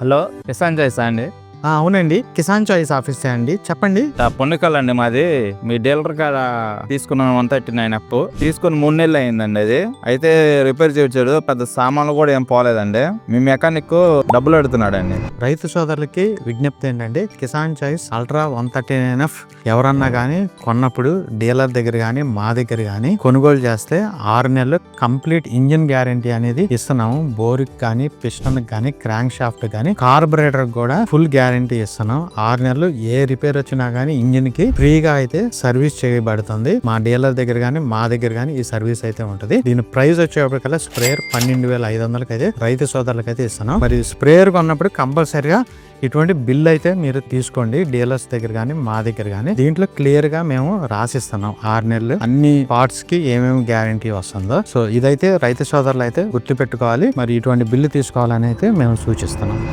Hello? Kisan choice అండి? ఆ, అవునండి. కిసాన్ చాయిస్ ఆఫీసే అండి. చెప్పండి. పొన్నికల్ అండి మాది. మీ డీలర్ కాడ తీసుకున్నాను వన్ థర్టీ నైన్ అప్. తీసుకుని మూడు నెలలు అయిందండి అది. అయితే రిపేర్ చేయించాడు. పెద్ద సామాన్లు కూడా ఏం పోలేదండి. మీ మెకానిక్ డబ్బులు అడుగుతున్నాడు అండి రైతు సోదరులకి విజ్ఞప్తి ఏంటంటే Kisan choice ultra one thirty nine F ఎవరన్నా కానీ కొన్నప్పుడు డీలర్ దగ్గర కానీ మా దగ్గర కానీ కొనుగోలు చేస్తే ఆరు నెలలు కంప్లీట్ ఇంజిన్ గ్యారంటీ అనేది ఇస్తున్నాము. బోర్కి కానీ పిస్టన్ కానీ క్రాంక్ షాఫ్ట్ కానీ కార్బొరేటర్ కూడా ఫుల్ గ్యారంటీ ఇస్తున్నాం. ఆరు నెలలు ఏ రిపేర్ వచ్చినా కానీ ఇంజిన్కి ఫ్రీగా అయితే సర్వీస్ చేయబడుతుంది. మా డీలర్ దగ్గర కానీ మా దగ్గర కానీ ఈ సర్వీస్ అయితే ఉంటుంది. దీని ప్రైస్ వచ్చేప్పటికల్లా స్ప్రేయర్ పన్నెండు వేల ఐదు వందలకి అయితే రైతు సోదరులకు అయితే ఇస్తున్నాం. మరి స్ప్రేయర్ కొన్నప్పుడు కంపల్సరిగా ఇటువంటి బిల్ అయితే మీరు తీసుకోండి డీలర్స్ దగ్గర కానీ మా దగ్గర కానీ దీంట్లో క్లియర్గా మేము రాసిస్తున్నాం ఆరు నెలలు అన్ని పార్ట్స్కి ఏమేమి గ్యారంటీ వస్తుందో. సో ఇదైతే రైతు సోదరులు అయితే గుర్తు పెట్టుకోవాలి మరి ఇటువంటి బిల్లు తీసుకోవాలని అయితే మేము సూచిస్తున్నాం.